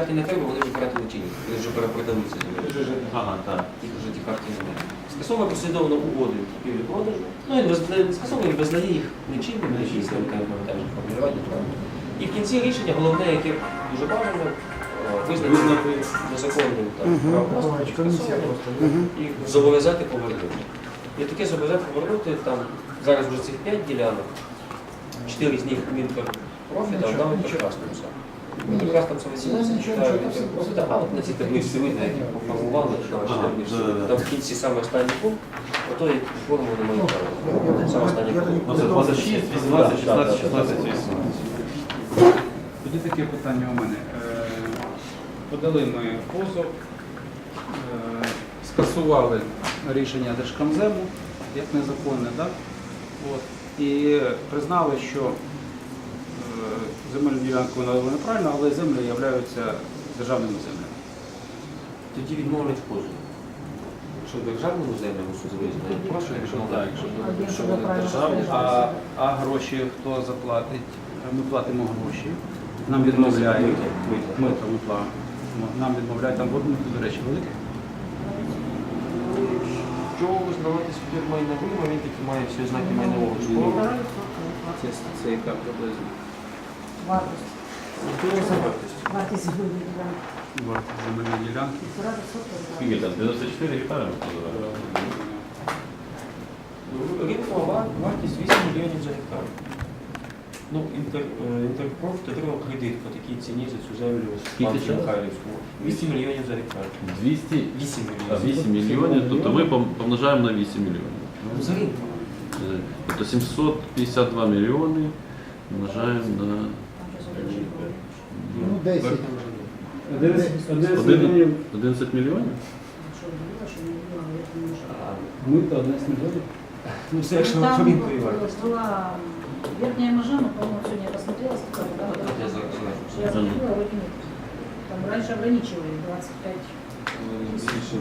Карти не треба, вони вже втратили чинність, вони вже перепродалися землі. Ага, так. Їх вже ті карти немає. Скасовує послідовно угоди купівлі-продажу, ну і визнає- скасовує і визнає їх нечинними, не якісь там пам'ятаєш формулювання. правильно. І в кінці рішення головне, яке дуже бажано, е, визнати незаконним там, право власності, Комісія скасоване, просто. і зобов'язати повернути. І таке зобов'язати повернути там зараз вже цих п'ять ділянок, чотири з них Мінтерпрофіт, а одна саме. Мінтеркрасному саме 17 читаю Мінтерпрофіт, а от на цій таблиці їх поформували, що. Там в кінці саме останній пункт, ото і форму не права. Саме останній пункт. Ну, це 26, 18, 16, 16, 18. Тоді таке питання у мене. Е, Подали ми позов, е, скасували рішення Держкомзему як незаконне, так? От. І признали, що земельну ділянку надали неправильно, але землі являються державними землями. Тоді відмовлять в позові. Якщо державному землю суд визнає, прошу, якщо Так, так, якщо якщо буде державні, А, а гроші хто заплатить? Ми платимо гроші. Нам відмовляють. Ми то ми платимо. Нам відмовляють там водні, до речі, велике. Що визнавати спір майновим, а він таки має всі ознаки майнового школи. Це, це яка приблизно? Вартість. Вартість. Землі ділянки. Вартість земельної ділянки. Півтора відсотка. Скільки там? 94 гектари ми? Ринкова вартість 8 мільйонів за гектар. Ну, інтер, е, Інтерпроф отримав кредит по такій ціні за цю землю в Скільки ще? Михайлівському. 8 мільйонів за гектар. 200, 8 а мільйонів. 8 мільйонів, тобто ми пом- помножаємо на 8 мільйонів. Ну, за ринком. Е, Тобто 752 мільйони помножаємо на Ну, 10. 11 11 мільйонів? Якщо було, що не було, я не можу. Ми то 11 мільйонів. Ну, все, якщо Там по ринковій была верхняя межа, но, по-моему, сегодня я посмотрела, сказала, да, да, Я я смотрела, вроде нет. Там раньше ограничивали 25. Більше.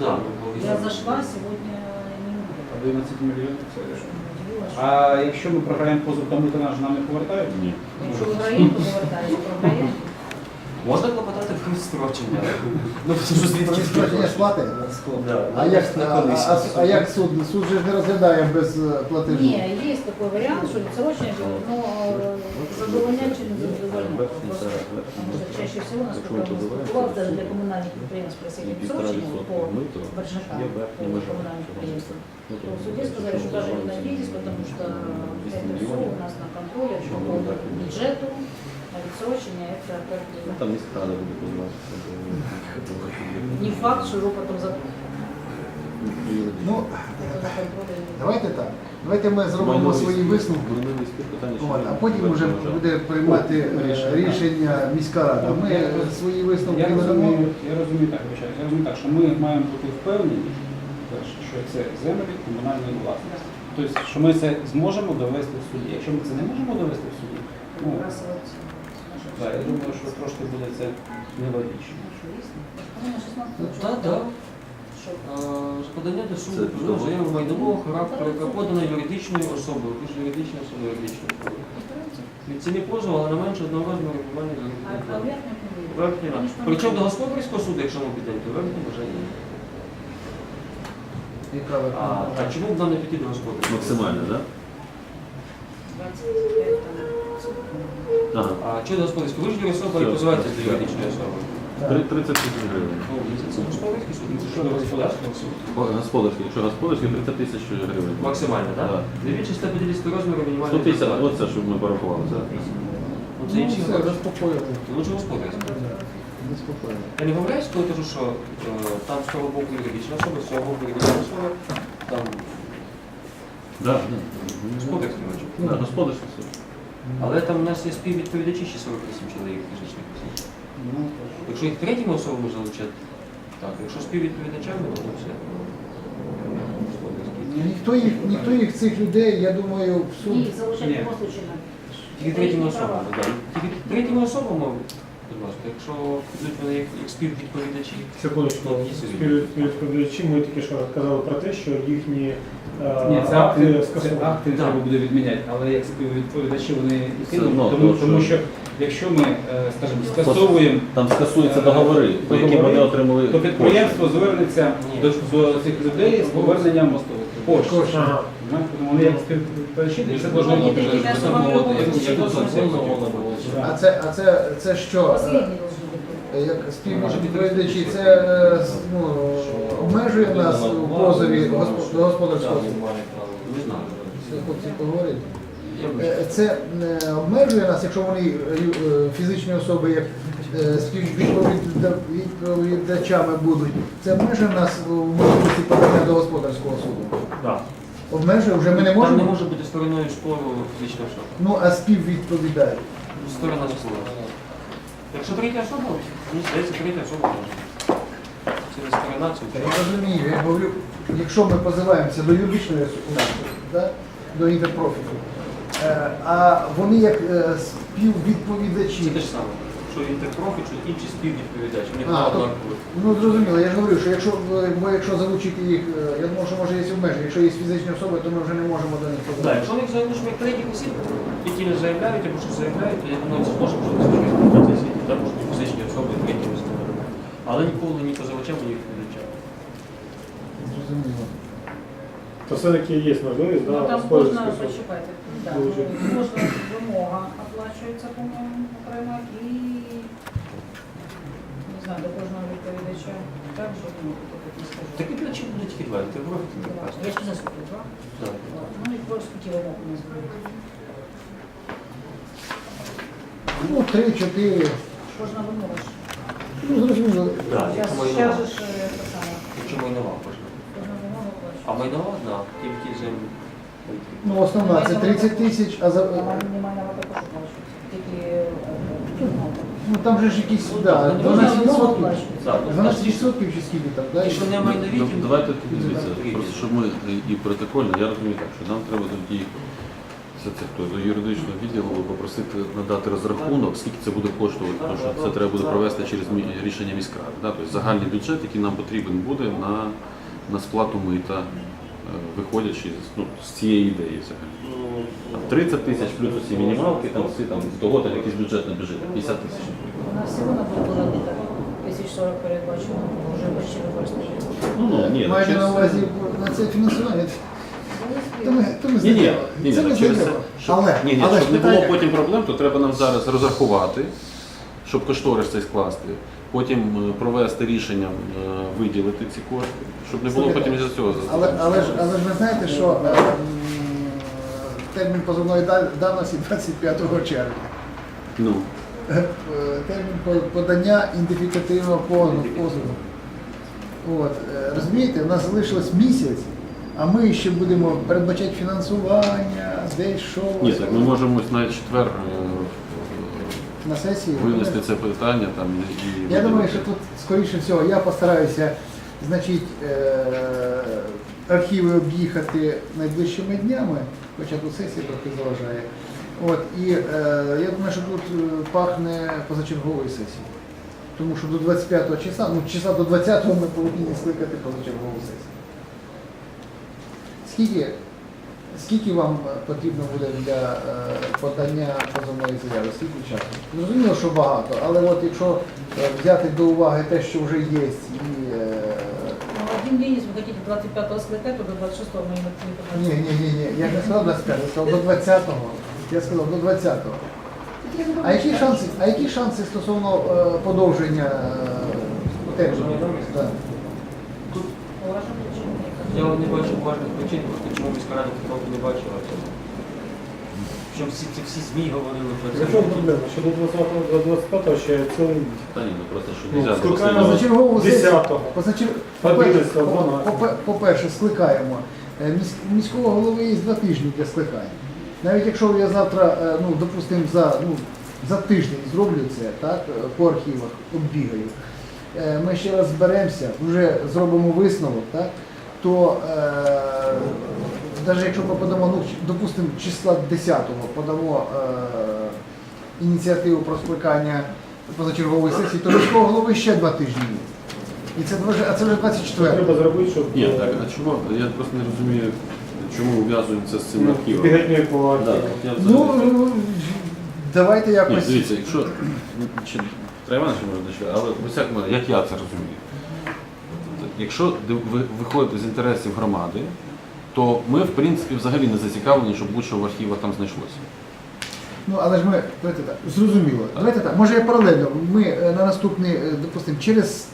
Да, Я зашла, сегодня не могу. 11 мільйонів це. А якщо ми програємо позов, то ми то наш нам не повертають? Ні. Якщо виграємо, то повертаємо, програємо. Можна клопотати в відстрочення. Ну, тому що звідки Розстрочення ж плати? Да, А на- як, на а, колись. а, а як суд? Суд же ж не розглядає без е, платежу. Не, есть такой вариант, что бессрочное дело, но э, задовольнять через индивидуальный вопрос. Потому что чаще всего, насколько я спілкувалася, даже для коммунальных предприятий просили бессрочные по большакам, по коммунальным предприятиям. Ну, То в суде сказали, что даже не надейтесь, потому что это все у нас на контроле, что по бюджету, а бессрочение это как бы Там міськрада буде позиватися. не факт, что его потом за Ну, это на контроле. давайте так. Давайте ми зробимо свої висновки. От, А потім вже буде приймати е, рішення міська рада. Ми е, свої висновки Я надамо. розумію, я розумію так, вибачаю, я розумію так, що ми маємо бути впевнені, перше, що це землі комунальної власності. Тобто, що ми це зможемо довести в суді. Якщо ми це не можемо довести в суді, ну, Выбрасывать да, я думаю, що трошки буде це нелогічно. Так, так. Подання до суду про заяву майнового характеру, яка подана юридичною особою, пише юридична особа юридичною особою. Від ціни позову, але не менше мінімальної А заробітної ж там Причому до господарського суду, якщо ми підемо, то верхня вже ви- А, а чому б нам не піти до господарського? Максимально, так? 25 там. Ага. А до господарського? Ви ж юрособа і Все. позиваєтесь до юридичної особи. Три- 30 тисяч гривень. Ну, це господарський суд, це що до господарського суду. О, Господарський, якщо господарський, 30 тисяч гривень. Максимально, так? Так. Не більше 150 розміру мінімальної 150, зарплати. оце, щоб ми порахували. Ну, це Ну, інші все, гроші. заспокоїли. Лучше господарський. Заспокоїли. Я не помиляюсь, коли кажу, що е, там з того боку юридична особа, з цього боку юридична особа, там Да, господарський да. Да, господарський суд. Але там у нас є співвідповідачі ще 48 чоловік фізичних осіб. Ну, Якщо їх третіми особами залучати, так, якщо співвідповідачами, то все. Ніхто їх, ніхто їх цих людей, я думаю, в суд. Ні. любом случае. Тільки Это третіми особами, так. Тільки третіми особами, будь ласка, якщо йдуть вони як, як співвідповідачі, Секундочку, співвідповідачі, ми тільки що казали про те, що їхні е, Ні, це акти, це скасовані. акти Так. треба буде відміняти, але як співвідповідачі вони і Все одно, кинуть, тому, тому тому що- що якщо ми, е, скажімо, скасовуємо, Там скасуються договори, по яким вони отримали то підприємство звернеться до, до цих людей з поверненням коштів. Кошти. Ага. Тому Вони як співпрацюють, це должно Вони такі А це, а це, це що? Е. Як співвідповідачі, це е, ну, обмежує нас у позові до господарського суду. Це хлопці поговорять. Е, Це е, обмежує нас, якщо вони е, е, фізичні особи як е, співвідповіда- відповідачами будуть. Це обмежує нас у можливості подання до господарського суду. Так. Обмежує, вже ми не Там не можемо. може бути стороною спору фізична особа. Ну а співвідповідають. Сторона спору. Якщо третя особа, мені здається, третя особа може. Не сторона, це Я розумію, я говорю, якщо ми позиваємося до юридичної особи, да, до інтерпрофіту, е, а вони як е, співвідповідачі. Це те ж саме. Що інтерпрофіт, що інші співвідповідачі. Вони А, то- однакові. Ну зрозуміло, я ж говорю, що якщо ви- бо якщо залучити їх, е, я думаю, що може є обмеження. Якщо є фізичні особи, то ми вже не можемо до них Так, позиватися. якщо їх залишимо як третіх осіб, які не заявляють або щось заявляють, то я думаю, це може бути в процесі. Можуть бути фізичні особи, треті особи. Але ніколи ні позивачем, ні відповідачем. Зрозуміло. То все-таки є можливість, Ну, да, там кожна, особи. почекайте, да, Дуже. кожна вимога оплачується, по-моєму, окремо і не знаю, до кожного відповідача. Так же, ну, не скажу. Так відповідачі будуть тільки два, інтерпрофіт і Я інтерпаст. ж не скажу, так? Так. Ну і просто скільки вимог у нас буде. Ну, три-чотири. Кожна вимога ж. Ну, зрозуміло. Так, Зараз якщо ще майнова. ж е, те саме. Якщо майнова кожна. Кожна вимога. А майнова одна, тільки землі. Ну, основна це 30 тисяч, а за. Не майнова також оплачується. Тільки ну, Ну там же ж якісь, Ну, да, так, ну, 12 вимога відсотків. оплачується. Так, 12 відсотків чи скільки там, да? Якщо не майнові, Ну, то давайте тоді дивіться, просто щоб ми і протокольно, я розумію так, що нам треба тоді це, це хто до юридичного відділу попросити надати розрахунок, скільки це буде коштувати, тому що це треба буде провести через мі- рішення міськради. Да? Тобто загальний бюджет, який нам потрібен буде на, на сплату мита, е, виходячи з, ну, з цієї ідеї взагалі. Там 30 тисяч плюс усі мінімалки, там всі там того там якийсь бюджет на бюджет, 50 тисяч. У нас всього на було где-то тисяч сорок передбачено, вже почти використовуємо. Ну, ну, ні, Маєте через на увазі на це фінансування? То ми, то ми Ні, ні, ні, Це ні, ми через щоб, Але, ні, ні, але щоб не питання- було потім проблем, то треба нам зараз розрахувати, щоб кошторис цей скласти, потім е, провести рішення, е, виділити ці кошти, щоб не було Слухайте, потім із цього Але, але, ж, але ж ви знаєте, що е, м, термін позовної да- давності 25 червня. Ну, Термін подання ідентифікативного позову. От, е, розумієте, у нас залишилось місяць, а ми ще будемо передбачати фінансування, десь що. ні, так ми можемо на четвер е, на сесії. винести це питання там і Я думаю, що тут, скоріше всього, я постараюся значить, е, архіви об'їхати найближчими днями, хоча тут сесія трохи заважає. От, і е, я думаю, що тут е, пахне позачерговою сесією. Тому що до 25-го числа, ну числа до 20-го ми повинні скликати позачергову сесію. Скільки, скільки вам е, потрібно буде для е, подання позовної заяви? Скільки часу? Зрозуміло, що багато, але от якщо е, взяти до уваги те, що вже є, і е, Ну, один день, если вы хотите 25-го скликать, то до 26-го мы не ні, ні, ні, ні, я не сказав 25, я сказав до 20-го. Я сказав до 20-го. А які шанси, а які шанси стосовно е, подовження е, терміну? Да. я не бачу важних причин, просто чому міська рада такого не бачила цього. Причому всі ці всі ЗМІ говорили про це. чому проблема? Що до 20 до 25 ще цілий місяць. Та ні, ну просто що Ну, нельзя скликаємо просто- Позачергову сесію. 10-го. позачер- 11-го, по- 12-го. по- По-перше, скликаємо. Е, міс- Міського голови є два тижні для скликання. Навіть якщо я завтра, е, ну, допустимо, за, ну, за тиждень зроблю це, так, е, по архівах оббігаю, е, ми ще раз зберемося, вже зробимо висновок, так, то е, навіть якщо ми подамо, ну, допустимо, числа 10-го подамо е, ініціативу про скликання позачергової сесії, то міського голови ще два тижні є. І це, вже- а це вже 24 Треба зробити, щоб Ні, так, а чому? Я просто не розумію, чому ув'язуємо це з цим архівом. бігатньою по Да, я Ну, взагалі- давайте Ні, якось. дивіться, якщо чи треба наше може дочекати, але в усякому, як я це розумію. Якщо ди- ви виходите з інтересів громади, то ми, в принципі, взагалі не зацікавлені, щоб будь-що в архівах там знайшлося. Ну, але ж ми, давайте так, зрозуміло. Давайте так, може я паралельно. Ми е, на наступний, е, допустимо, через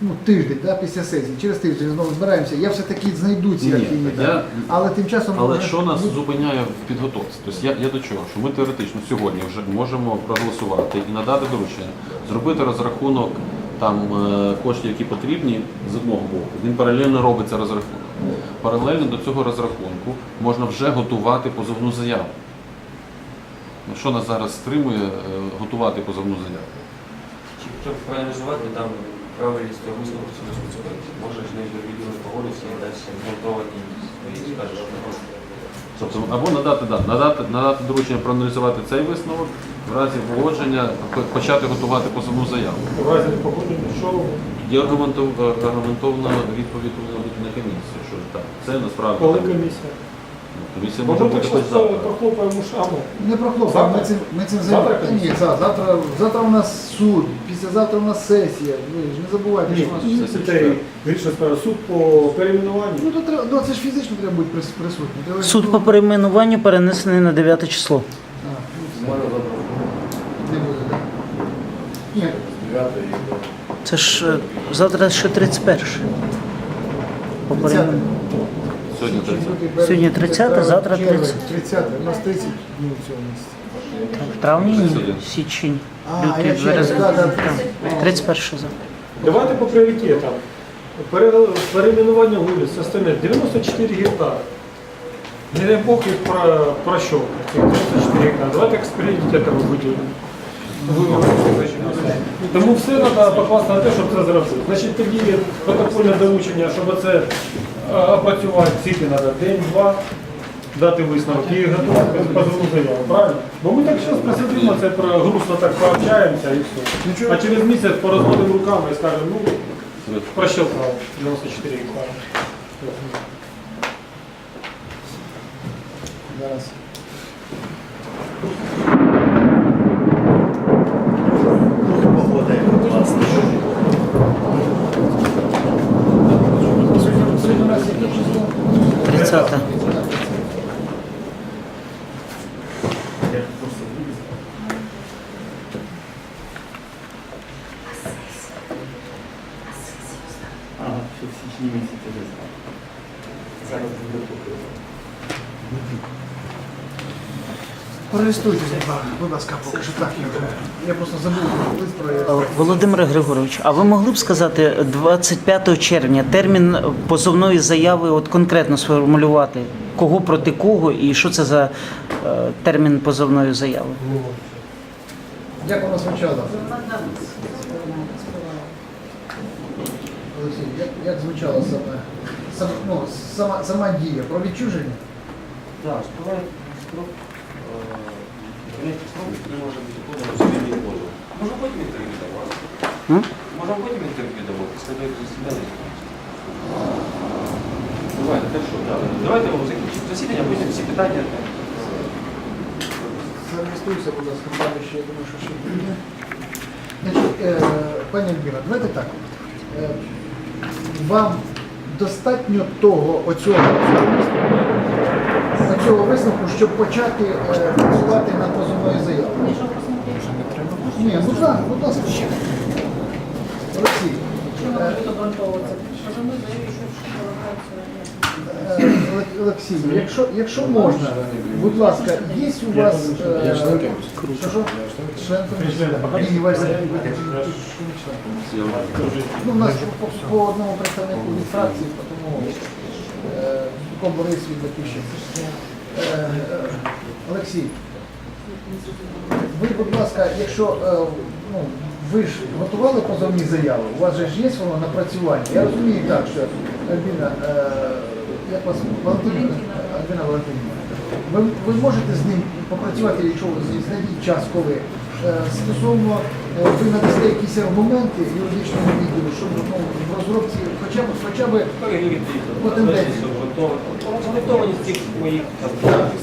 ну, тиждень, да, після сесії, через тиждень знову збираємося, я все-таки знайду ці Ні, архівні я- дані. Але тим часом... Але що нас ми- зупиняє в підготовці? Тобто я, я до чого? Що ми теоретично сьогодні вже можемо проголосувати і надати доручення, зробити розрахунок там е, коштів, які потрібні з одного боку. Він паралельно робиться розрахунок. Паралельно до цього розрахунку можна вже готувати позовну заяву. Ну, Що нас зараз стримує е, готувати позовну заяву? Щоб проаналізувати там правильність того висновку цього спецпроекту. Може ж не до відділу погодитися і дасть обґрунтовані свої, скаже, що не. Тобто або надати, да, надати, надати доручення проаналізувати цей висновок, в разі погодження почати готувати позовну заяву. В разі погодження, що Є аргументов- е, аргументована відповідь на комісії, що так, це насправді коли комісія? Комісія може бути так хоч щось завтра. прохлопаємо шаму. Не прохлопаємо, ми цим, ми цим Завтра. Ні, комісія? за- завтра, завтра у нас суд, післязавтра у нас сесія. Ви ж не забувайте, Ні, що у нас... Це це більше справа. Суд по перейменуванню. Ну, то треба, ну, це ж фізично треба бути прис- присутнім. Треба ж- Суд по перейменуванню перенесений на 9 число. А, ну, все. Не буде, так? Ні, Це ж е, завтра ще 31. По перейменуванню. Сьогодні 30. Сьогодні 30, завтра 30. 30. У нас 30 днів в цьому місяці. В травні, 31. січень, А, лютий, я березень. да, да. Там, 31 завтра. Давайте по пріоритетам. Пере- Перейменування вулиць, остальне 94 гектари. Не дай Бог їх про, прощов. Цих 94 гектари. Давайте як з пріоритетами виділимо. Тому все треба покласти на те, щоб це зробити. Значить, тоді протокольне доручення, щоб це опрацювати, сіти треба, день-два, дати висновок і готувати позовну заяву, правильно? Бо ми так зараз просидимо, це про грустно так пообщаємося і все. А через місяць порозводимо руками і скажемо, ну, прощелкав 94 гектара. Зараз. Сьогодні у нас яке число? 30. Користуйтесь, будь ласка, поки що так. Я просто забув про Е, Володимир Григорович, а ви могли б сказати 25 червня термін позовної заяви от конкретно сформулювати, кого проти кого і що це за термін позовної заяви? Як воно звучало? Олексій, як, як звучало саме, сам, ну, сама, сама дія про відчуження? Так, спливає строк. Строк не може бути подано спільний позов. Може потім інтерв'ю давати. М? Може потім інтерв'ю давати, як засідання. Давайте, так що, да, давайте закінчимо засідання, потім всі питання. Зареєструйся, будь ласка, пане, ще я думаю, що ще буде. Значить, е, пані Альбіра, давайте так. Е, вам достатньо того, оцього, оцього висновку, щоб почати е, працювати над позовною заявою. Ні, будь ласка, будь ласка. Олексій, що ми будемо обґрунтовуватися? Що ми заявили, що е, Оле- Олексій, якщо, якщо можна, будь ласка, є у вас... е, що? Член комісії? Член. Ну, у нас по, по одному представнику від фракції, тому е, Борис від Батьківщини. Е, е, Олексій, ви, будь ласка, якщо е, ну, ви ж готували позовні заяви, у вас же ж є воно напрацювання. Я розумію так, що Альбіна, е, як вас Валентина, Альбіна Валентинівна, ви, ви можете з ним попрацювати, якщо ви знайдіть час, коли е, стосовно е, ви надасте якісь аргументи юридичного відділу, щоб ну, в розробці хоча б хоча б По тенденції. Зготованість цих моїх там.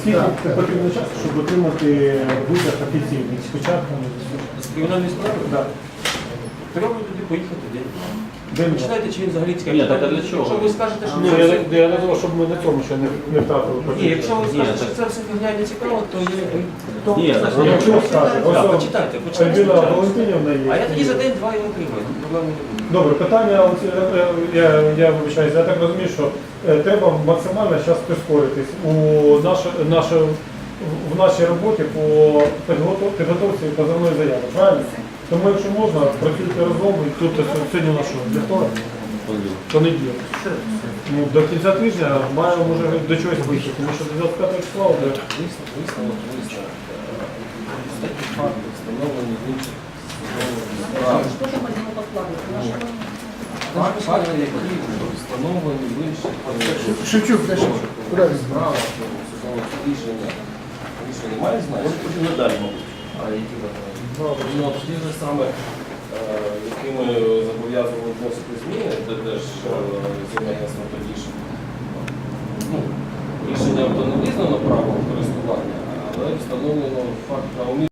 Скільки Так, так. потрібно часу, щоб отримати витяг офіційний з початком? З кримінальної справи? Да. Треба туди поїхати день. Де ми? Почитайте, чи він взагалі цікавий. Ні, так а для чого? Якщо ви скажете, що Ні, це я, все- не- я не думав, щоб ми на цьому ще не, не втратили. Ні, якщо ви скажете, що це все фігня не цікаво, то є... то... Ні, так, Ну, якщо скаже, ось Так, о, почитайте, почитайте. Альбіна. Валентинівна є. А я тоді за день-два його отримаю, проблем не буде. Добре, питання, от, е, е, я, я вибачаюся, я так розумію, що е, треба максимально зараз прискоритись у наше, наше, в нашій роботі по підготов- підготовці позовної заяви, правильно? Тому якщо можна, працюйте разом, і тут сьогодні на що? Для того? Понеділок. Ну, до кінця тижня маємо може до чогось вийти, тому що до 25 числа вже Висновок, висновок. Статті факти, встановлені в інших справах. Что там Факти, які встановлені в інших е, Шевчук, де Шевчук? Правильно. справах, судових рішення. Рішення має значення? надалі, мабуть. А які вважають? Ну, от ж саме, е, якими зобов'язували вносити зміни, де теж зім'янство тодішнє. ж. Ну, рішення то не визнано право користування, але встановлено факт правомірності.